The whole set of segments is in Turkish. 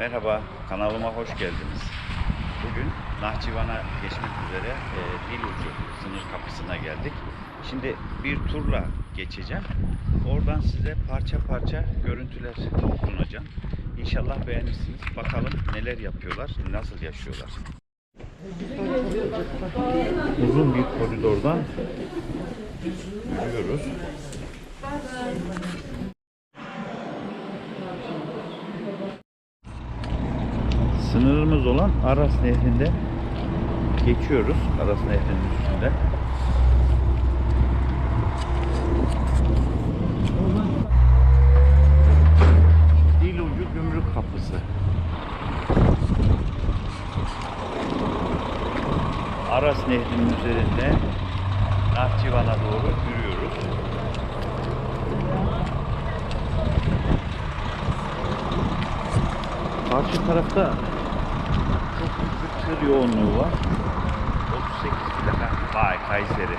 Merhaba, kanalıma hoş geldiniz. Bugün Nahçıvan'a geçmek üzere e, Dilucu sınır kapısına geldik. Şimdi bir turla geçeceğim. Oradan size parça parça görüntüler sunacağım. İnşallah beğenirsiniz. Bakalım neler yapıyorlar, nasıl yaşıyorlar. Uzun bir koridordan yürüyoruz. Sınırımız olan Aras Nehri'nde geçiyoruz. Aras Nehri'nin üstünde. Dilucu Gümrük Kapısı. Aras Nehri'nin üzerinde Nahçıvan'a doğru yürüyoruz. Karşı tarafta tır yoğunluğu var. 38 plaka. Vay Kayseri.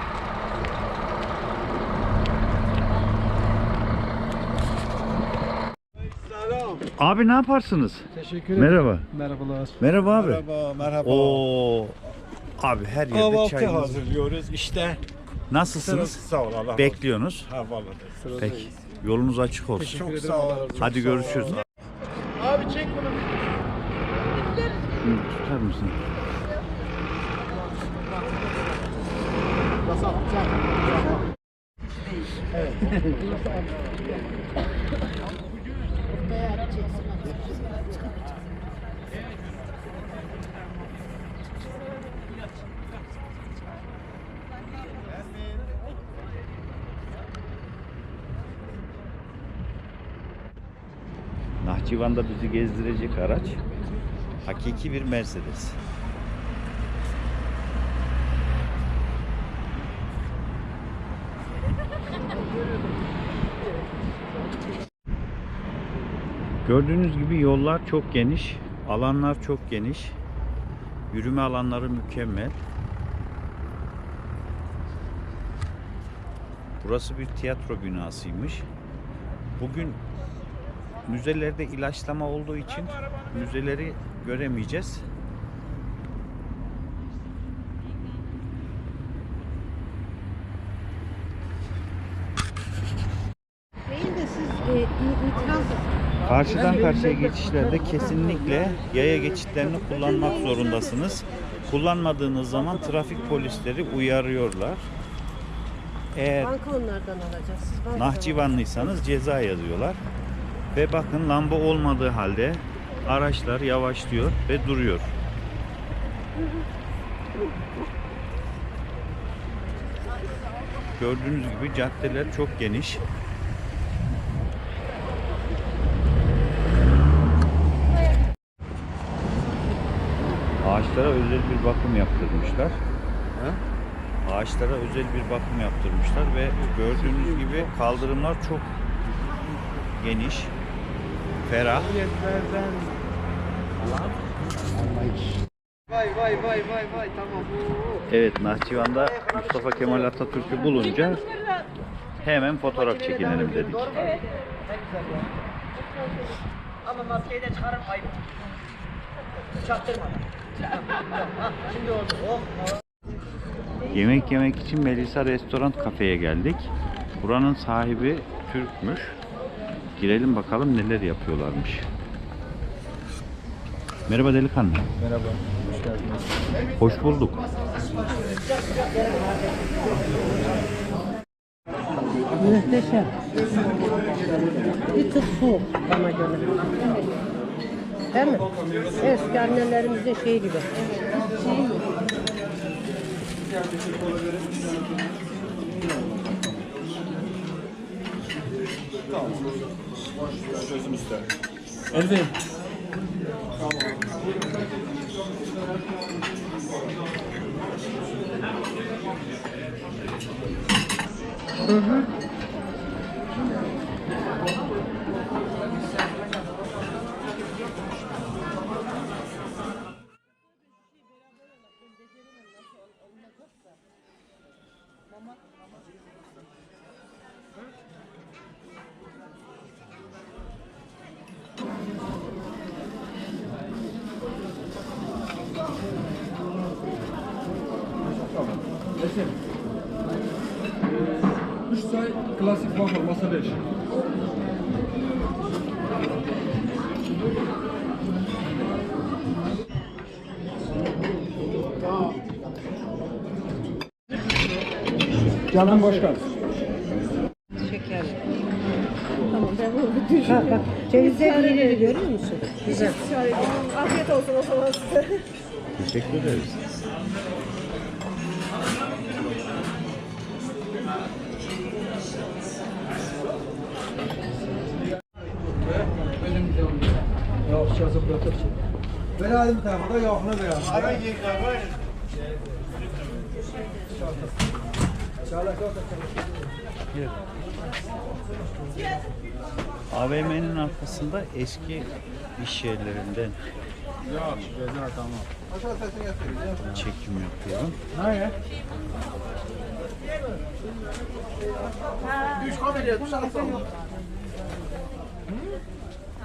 Selam. Abi ne yaparsınız? Teşekkür ederim. Merhaba. Merhabalar. Merhaba abi. Merhaba, merhaba. Oo. Abi her yerde Kahvaltı çayımız. hazırlıyoruz işte. Nasılsınız? Sağ ol Allah Bekliyorsunuz. razı olsun. Ha vallahi. Peki. Yolunuz açık olsun. Çok sağ ol. Hadi görüşürüz. Abi çek bunu. Hı, Tutar mısın? Nahçıvan'da bizi gezdirecek araç hakiki bir Mercedes. Gördüğünüz gibi yollar çok geniş, alanlar çok geniş. Yürüme alanları mükemmel. Burası bir tiyatro binasıymış. Bugün müzelerde ilaçlama olduğu için müzeleri göremeyeceğiz. E, Karşıdan karşıya geçişlerde kesinlikle yaya geçitlerini kullanmak zorundasınız. Kullanmadığınız zaman trafik polisleri uyarıyorlar. Eğer banka onlardan alacağız. Siz bankadan Nahçıvanlıysanız ceza yazıyorlar. Ve bakın lamba olmadığı halde araçlar yavaşlıyor ve duruyor. Gördüğünüz gibi caddeler çok geniş. Ağaçlara özel bir bakım yaptırmışlar. Ağaçlara özel bir bakım yaptırmışlar ve gördüğünüz gibi kaldırımlar çok geniş, ferah. Vay vay vay vay vay tamam. Evet, Nahçıvan'da Mustafa Kemal Atatürk'ü bulunca hemen fotoğraf çekinelim dedik. Ama maskeyi de çıkarın ayıp. Çaktırma. Şimdi oldu. Oh, oh. Yemek yemek için Melisa Restoran Kafe'ye geldik. Buranın sahibi Türkmüş. Girelim bakalım neler yapıyorlarmış. Merhaba delikanlı. Merhaba. Hoş geldiniz. Hoş bulduk. Muhteşem. Bir tık soğuk bana göre. Değil mi? Eski annelerimizin şey gibi. Tamam. Çözüm. Elvin. Tamam. Hı hı. Ee, üç say klasik vapur masa beş. Canan Başkan. Şeker. Tamam ben bunu bitireceğim. Cevizler yenir görüyor musun? Güzel. Afiyet olsun o zaman size. Teşekkür ederiz. Bırakır. Verelim bir tarafa da yağını verelim. AVM'nin arkasında eski iş yerlerinden çekim yapıyorum.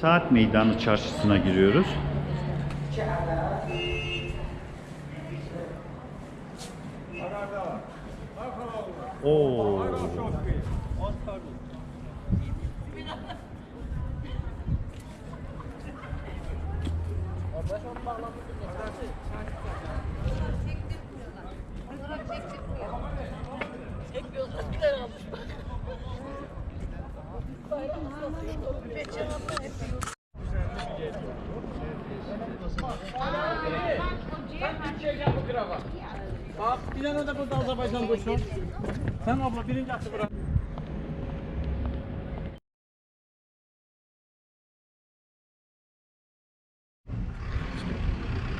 Saat Meydanı Çarşısı'na giriyoruz. Oo. Bak bırak.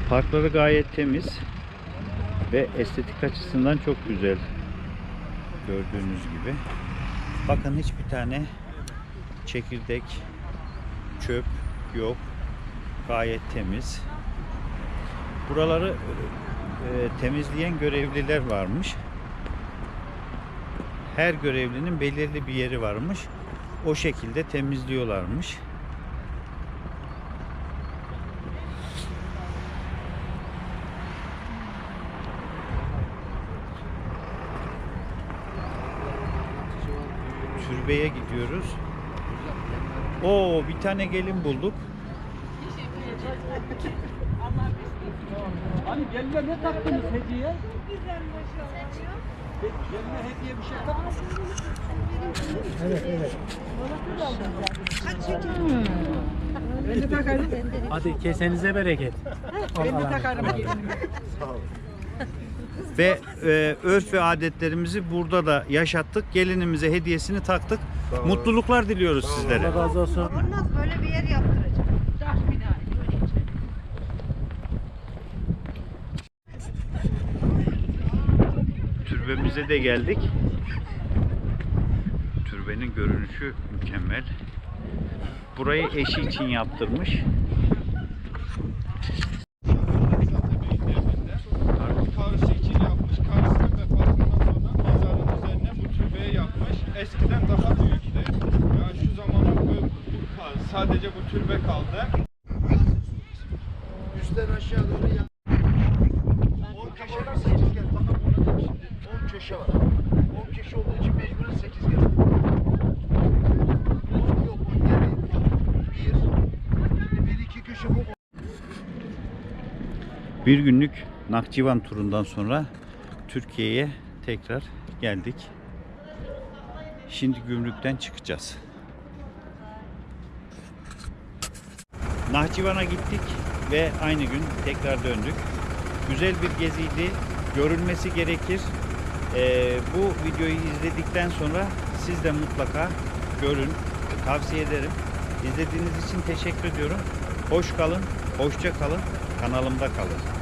Parkları gayet temiz ve estetik açısından çok güzel. Gördüğünüz gibi. Bakın hiçbir tane çekirdek, çöp yok. Gayet temiz. Buraları e, temizleyen görevliler varmış. Her görevlinin belirli bir yeri varmış. O şekilde temizliyorlarmış. Türbeye gidiyoruz. Oo bir tane gelin bulduk. Hani geline ne taktınız hediye? Geline hediye bir şey taktınız. Hadi kesenize bereket. Ve e, örf ve adetlerimizi burada da yaşattık. Gelinimize hediyesini taktık. Mutluluklar diliyoruz sizlere. Allah razı olsun. Olmaz böyle bir yer yaptıracağım. Türbemize de geldik. Türbenin görünüşü mükemmel. Burayı eşi için yaptırmış. Türbe kaldı. Üstten aşağı doğru yan. 10 köşe var. Gel bakalım ona da şimdi. 10 köşe var. 10 köşe olduğu için mecburen 8 geldi. Yok yok o geri. Bir. Şimdi bir iki kişi bu Bir günlük Nakçıvan turundan sonra Türkiye'ye tekrar geldik. Şimdi gümrükten çıkacağız. Nahçıvan'a gittik ve aynı gün tekrar döndük. Güzel bir geziydi. Görülmesi gerekir. Ee, bu videoyu izledikten sonra siz de mutlaka görün. Tavsiye ederim. İzlediğiniz için teşekkür ediyorum. Hoş kalın, hoşça kalın, kanalımda kalın.